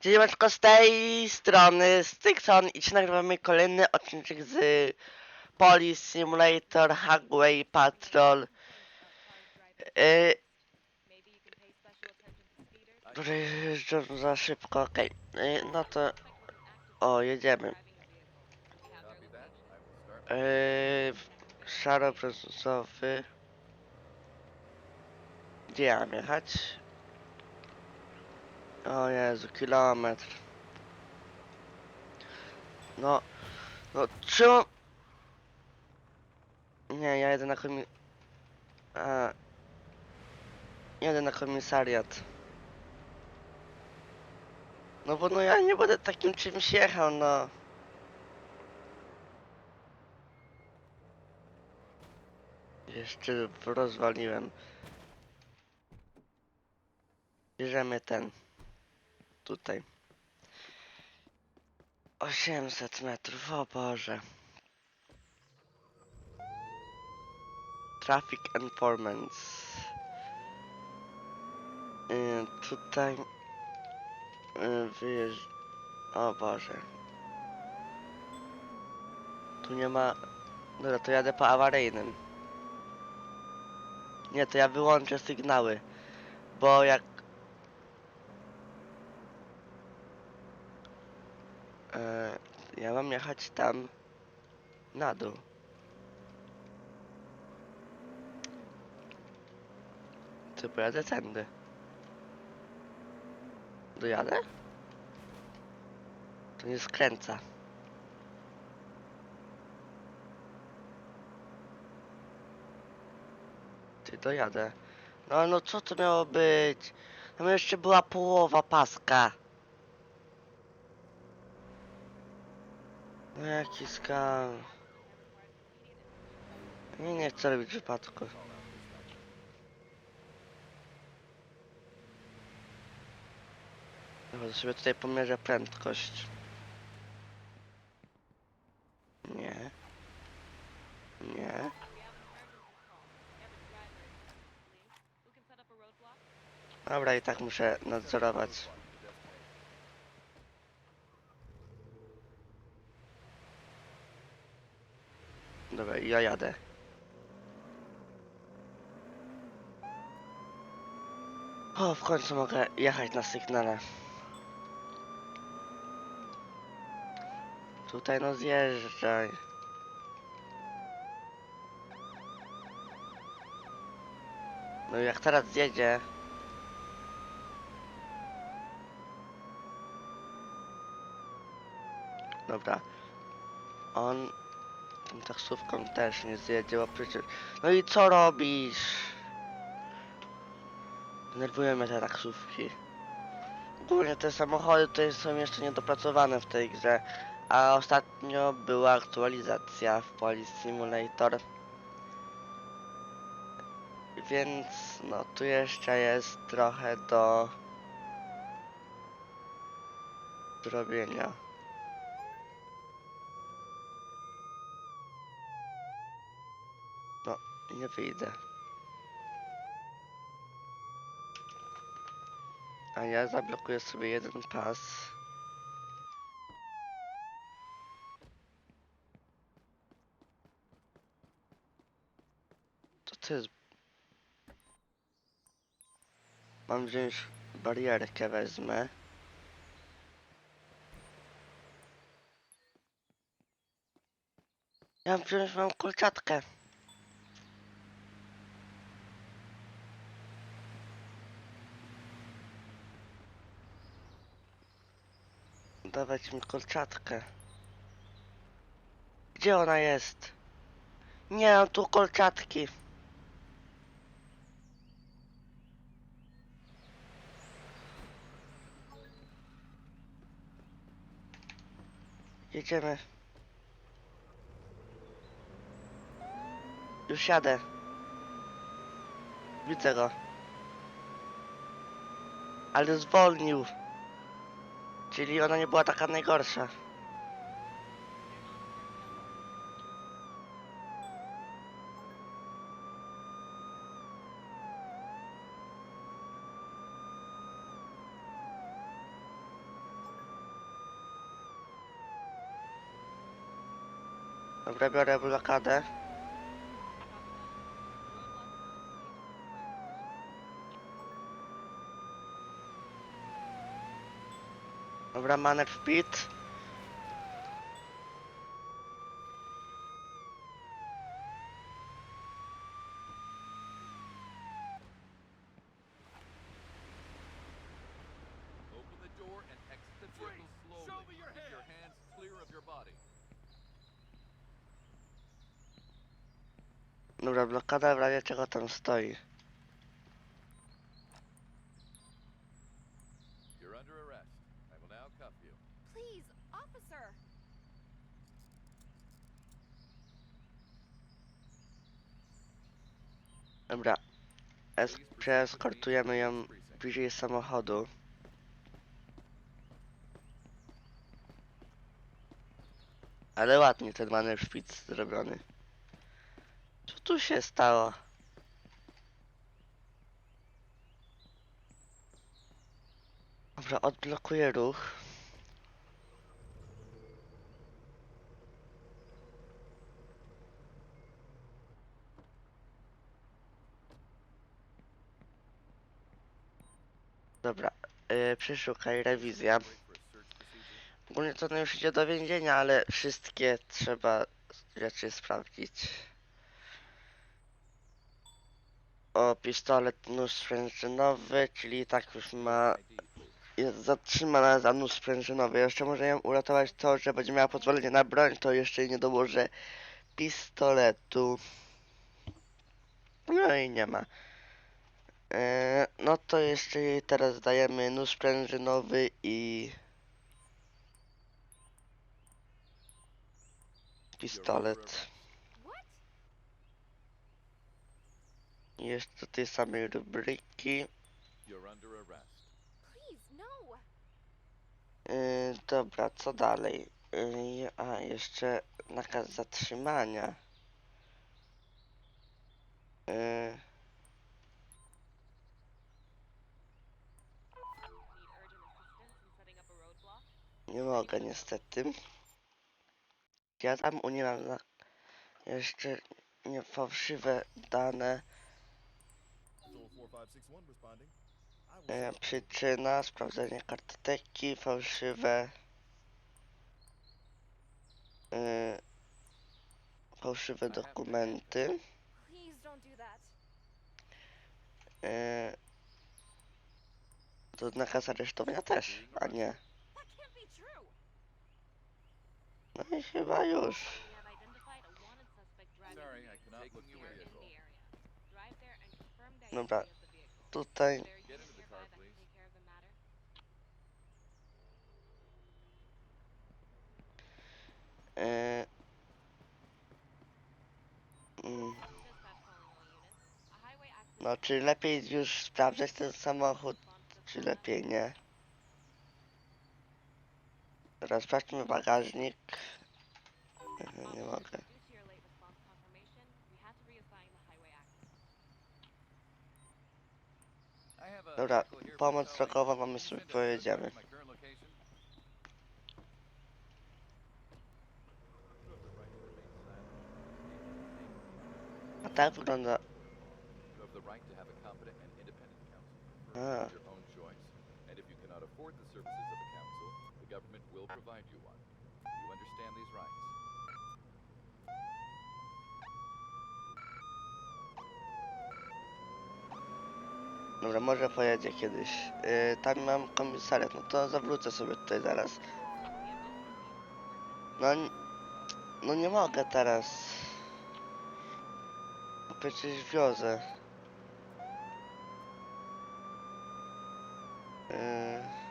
Dziewiączko z tej strony, stron i czy nagrywamy kolejny odcinek z Police Simulator Hagway Patrol. Yy, który za szybko, okej. Yy, no to... O, jedziemy. Yy, szaro-brązowy. Gdzie ja mam jechać? O Jezu, kilometr. No, no czemu... Nie, ja jedę na komi... A... Jedę na komisariat. No bo no ja nie będę takim czymś jechał, no. Jeszcze rozwaliłem. Bierzemy ten. Tutaj. 800 metrów, o Boże. Traffic Informants. Yy, tutaj yy, wyjeżdż... O Boże. Tu nie ma... Dobra, to jadę po awaryjnym. Nie, to ja wyłączę sygnały. Bo jak... E, ja mam jechać tam na dół. Ty pojadę tędy. Dojadę? To nie skręca. Ty dojadę. No no co to miało być? Tam jeszcze była połowa paska. Jaki skam. Nie, nie chcę robić wypadku. Dobra, sobie tutaj pomierzę prędkość. Nie. Nie. Dobra, i tak muszę nadzorować. Dobra, ja jadę. O, w końcu mogę jechać na sygnale. Tutaj no zjeżdżaj. No jak teraz zjedzie. Dobra. On taksówką też nie zjedzie, bo przecież... No i co robisz? Denerwują mnie te taksówki. Ogólnie te samochody to są jeszcze niedopracowane w tej grze, a ostatnio była aktualizacja w Police Simulator. Więc no tu jeszcze jest trochę do zrobienia. No, nie wyjdę. A ja zablokuję sobie jeden pas. To co jest? Mam wziąć barierkę, wezmę. Ja mam wziąć mam kolczatkę. Dawać mi kolczatkę. Gdzie ona jest? Nie mam tu kolczatki. Jedziemy. Już jadę. Widzę go. Ale zwolnił. Czyli ona nie była taka najgorsza. Dobra, biorę blokadę. Clear of your body. Dobra, blokada w razie czego tam stoi. Dobra. Es przeeskortujemy ją bliżej samochodu. Ale ładnie ten manewr szpic zrobiony. Co tu się stało? Dobra, odblokuję ruch. Dobra, yy, przeszukaj rewizja. Ogólnie to już idzie do więzienia, ale wszystkie trzeba rzeczy sprawdzić. O, pistolet nóż sprężynowy, czyli tak już ma... Jest zatrzymana za nóż sprężynowy. Jeszcze może ją uratować to, że będzie miała pozwolenie na broń, to jeszcze jej nie dołożę pistoletu. No i nie ma. E, no to jeszcze teraz dajemy nóż sprężynowy i... Pistolet. Jeszcze tej samej rubryki. Yy, dobra, co dalej? Yy, a, jeszcze nakaz zatrzymania. Yy, nie mogę niestety. Ja tam u niej mam na... jeszcze nie fałszywe dane. Soul 4561 responding. I will Yy, przyczyna, sprawdzenie kartoteki, fałszywe... Yy, fałszywe dokumenty. Yy, to nakaz aresztowania też, a nie. There and confirm the Dobra, tutaj e, mm, no czy lepiej już sprawdzać ten samochód, czy lepiej nie? Teraz sprawdźmy bagażnik. Mhm, Nie mogę. Due to your late response confirmation, we had to reassign the highway access. I have a Dobra, pomoc drogowa mamy sobie pojedziemy. A tak wygląda. A government will provide you one. You understand these rights? Dobra, może pojedzie kiedyś. E, tam mam komisariat, no to zawrócę sobie tutaj zaraz. No, no nie mogę teraz. Bo przecież wiozę. Yy.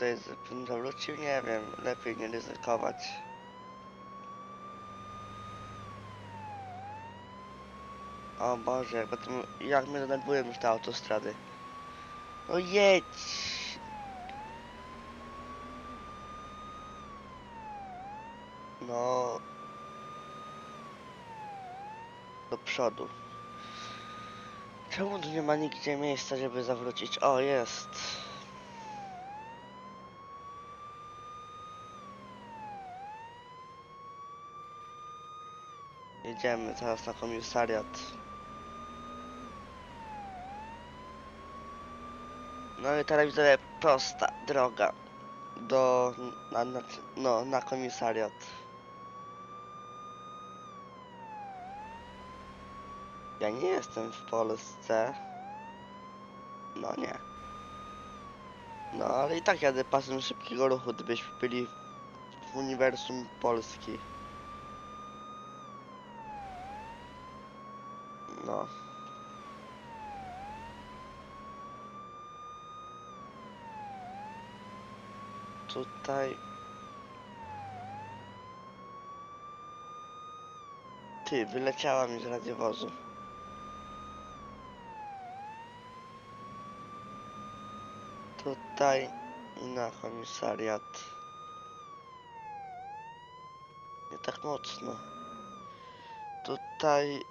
Tutaj zawrócił, nie wiem, lepiej nie ryzykować. O Boże, jak, potem, jak mnie denerwują już te autostrady. No jedź! No... Do przodu. Czemu tu nie ma nigdzie miejsca, żeby zawrócić? O, jest. Jedziemy teraz na komisariat. No i teraz widzowie prosta droga do, na, na, no, na komisariat. Ja nie jestem w Polsce. No nie. No ale i tak jadę pasem szybkiego ruchu, gdybyśmy byli w uniwersum Polski. No. Tutaj. Ty, wyleciała mi z radiowozu. Tutaj i na komisariat. Nie tak mocno. Tutaj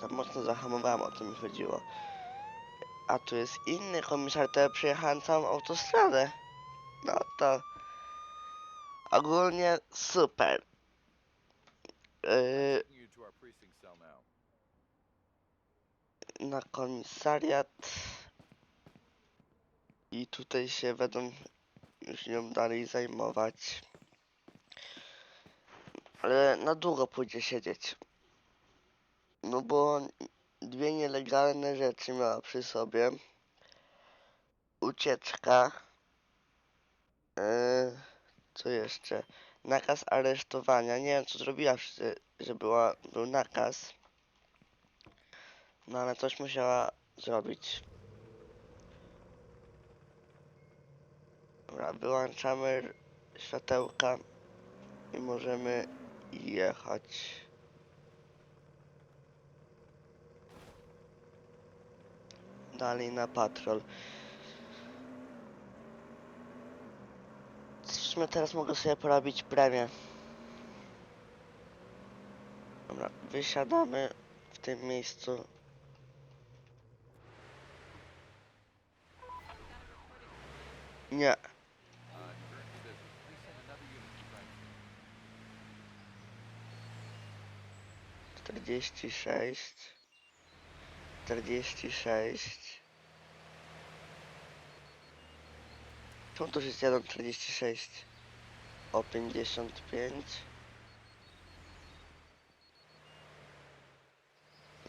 za mocno zahamowałem, o to mi chodziło. A tu jest inny komisariat, to ja przejechałem całą autostradę. No to ogólnie super. Yy, na komisariat i tutaj się będą już nią dalej zajmować. Ale na długo pójdzie siedzieć. No bo dwie nielegalne rzeczy miała przy sobie. Ucieczka. Yy, co jeszcze? Nakaz aresztowania. Nie wiem co zrobiła, że, była, był nakaz. No ale coś musiała zrobić. Dobra, wyłączamy światełka i możemy jechać. dalej na patrol. Zresztą teraz mogę sobie porobić premię. Dobra, wysiadamy w tym miejscu. Nie. Czterdzieści sześć. 46. Czemu to jest 1 46? O 55.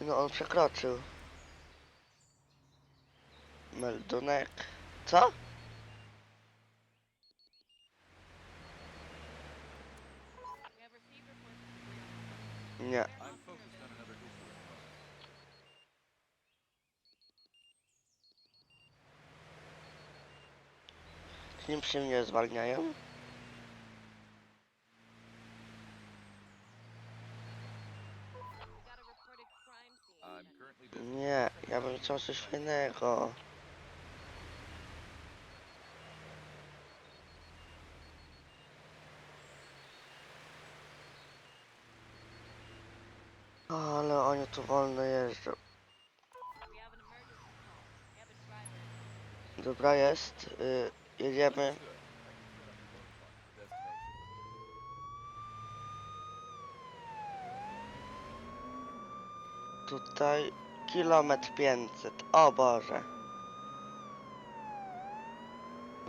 No on przekroczył. Meldunek. Co? Nie. Nim się mnie zwalniają? Nie, ja bym chciał coś fajnego Ale oni tu wolno jeżdżą. Dobra jest, y, jedziemy. Tutaj kilometr 500. O Boże.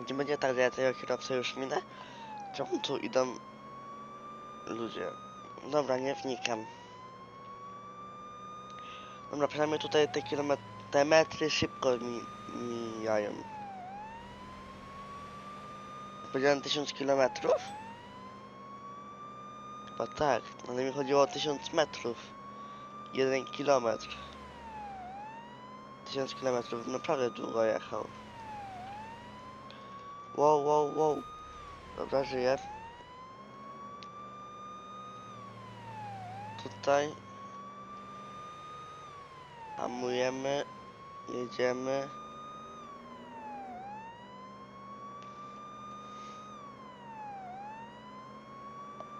Nie będzie tak, że ja tego kierowcę już minę? Czemu tu idą ludzie? Dobra, nie wnikam. Dobra, przynajmniej tutaj te kilometry, te metry szybko mi, mijają. Powiedziałem 1000 kilometrów? Chyba tak, ale mi chodziło o 1000 metrów. 1 kilometr. 1000 kilometrów, naprawdę długo jechał. Wow, wow, wow. Dobra, żyję. Tutaj. Hamujemy. Jedziemy.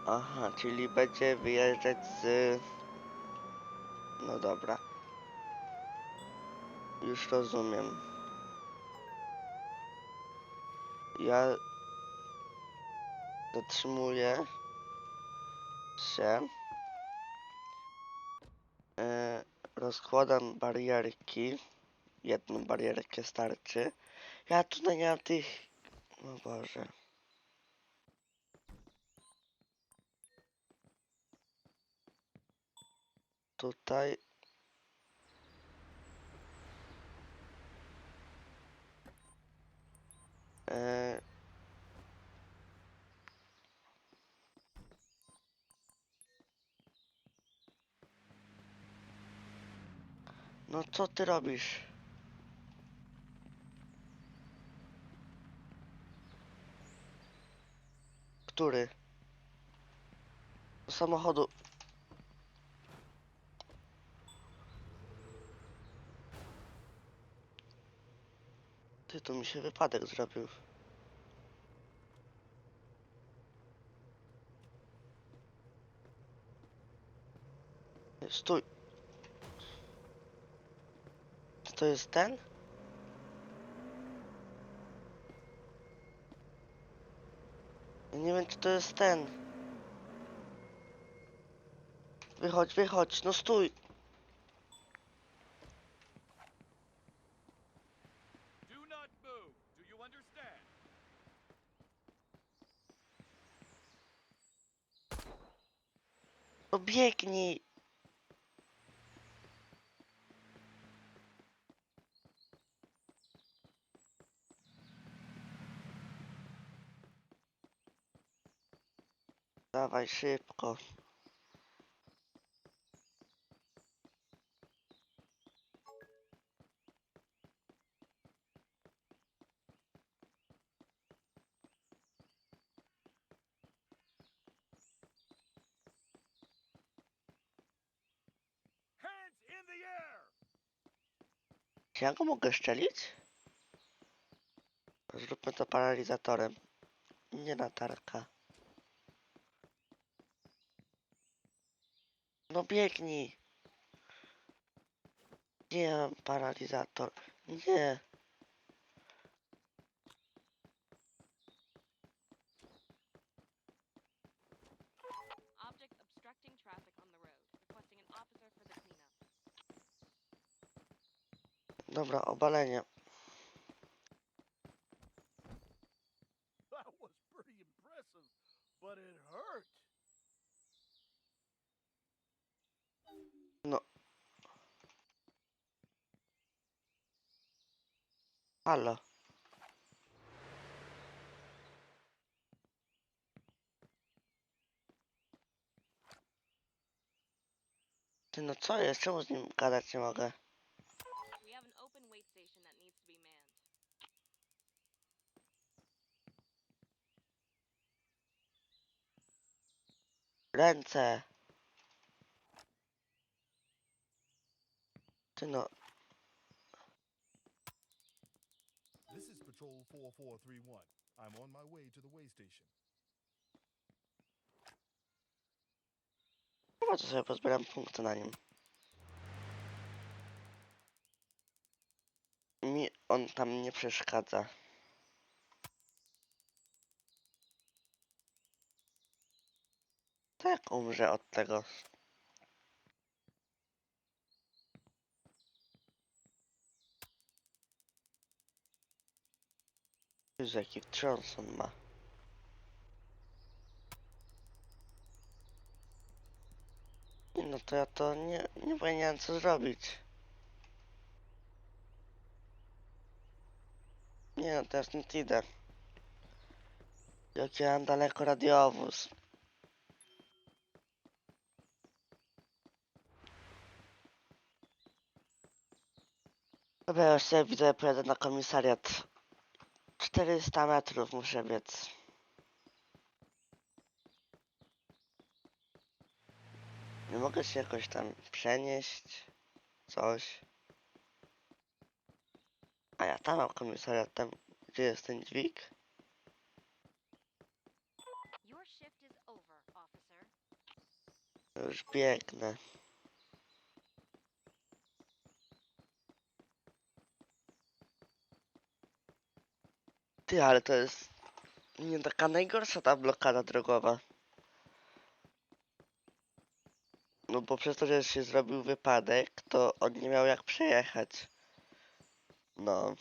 Aha, czyli będzie wyjeżdżać z... No dobra. Już rozumiem. Ja zatrzymuję się E, rozkładam barierki. Jedną barierkę starczy. Ja tutaj nie mam tych... O Boże. Tutaj... E, No co ty robisz? Który? Do samochodu. Ty, to mi się wypadek zrobił. Stój. Czy to jest ten? Ja nie wiem, czy to jest ten. Wychodź, wychodź, no stój. Do not move. Do you understand? No biegnij. Dawaj szybko. Czy ja go mogę szczelić? Zróbmy to paralizatorem. Nie latarka. No biegnij. Nie paralizator. Nie. Dobra, obalenie. Hurt. Halo. Ty no co jest? Czemu z nim gadać nie mogę? Ręce. Ty no, This is Patrol 4431. I'm on my way to the way station. chyba to sobie pozbieram punkty na nim. Mi on tam nie przeszkadza. Tak umrze od tego. Jezu, jaki wstrząs on ma. Nie, No to ja to nie, nie powinienem co zrobić. Nie no, teraz nie idę. Jaki ja mam daleko radiowóz. Dobra, ja już sobie widzę, pojadę na komisariat. 400 metrów muszę biec. Nie mogę się jakoś tam przenieść. Coś. A ja tam mam komisariat, tam gdzie jest ten dźwig. Już biegnę. Ty, ale to jest nie taka najgorsza ta blokada drogowa. No bo przez to, że się zrobił wypadek, to on nie miał jak przejechać. No.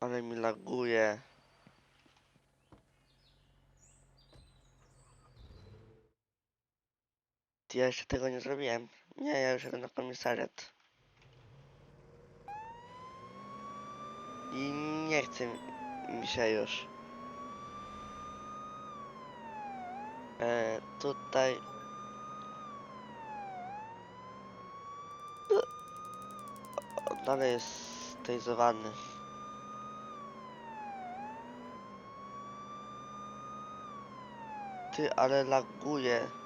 Ale mi laguje. Ja jeszcze tego nie zrobiłem. Nie, ja już jadę na komisariat. I nie chce mi się już. E, tutaj... Dalej jest stylizowany. Ty, ale laguje.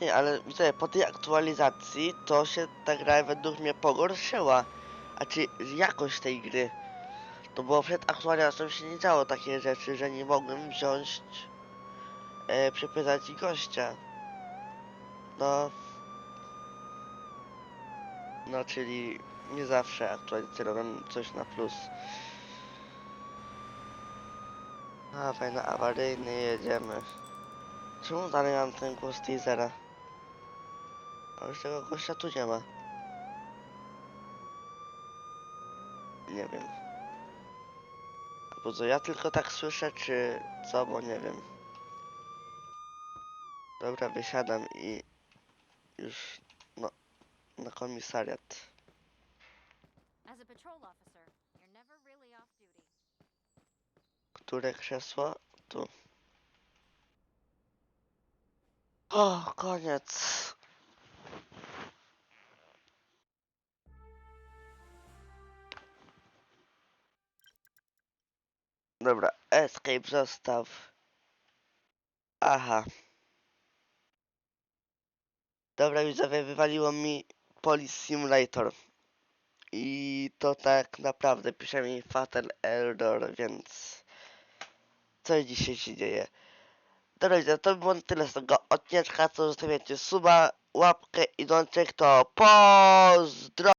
Nie, ale widzę, po tej aktualizacji to się ta gra według mnie pogorszyła. A czy jakość tej gry? To było przed aktualizacją się nie działo takie rzeczy, że nie mogłem wziąć e, przepytać gościa. No. No, czyli nie zawsze aktualizacje robią coś na plus. A, fajna awaryjny jedziemy. Czemu dalej mam ten głos teasera? A już tego gościa tu nie ma. Nie wiem. Albo co, ja tylko tak słyszę, czy co, bo nie wiem. Dobra, wysiadam i już no, na komisariat. Które krzesło? Tu. O, koniec. Dobra, escape zostaw. Aha. Dobra, widzowie, wywaliło mi Police Simulator. I to tak naprawdę pisze mi Fatal Error, więc co dzisiaj się dzieje. Dobra, widzowie, to by było tyle z tego odcineczka, co zostawiacie suba, łapkę i dączek, to pozdro!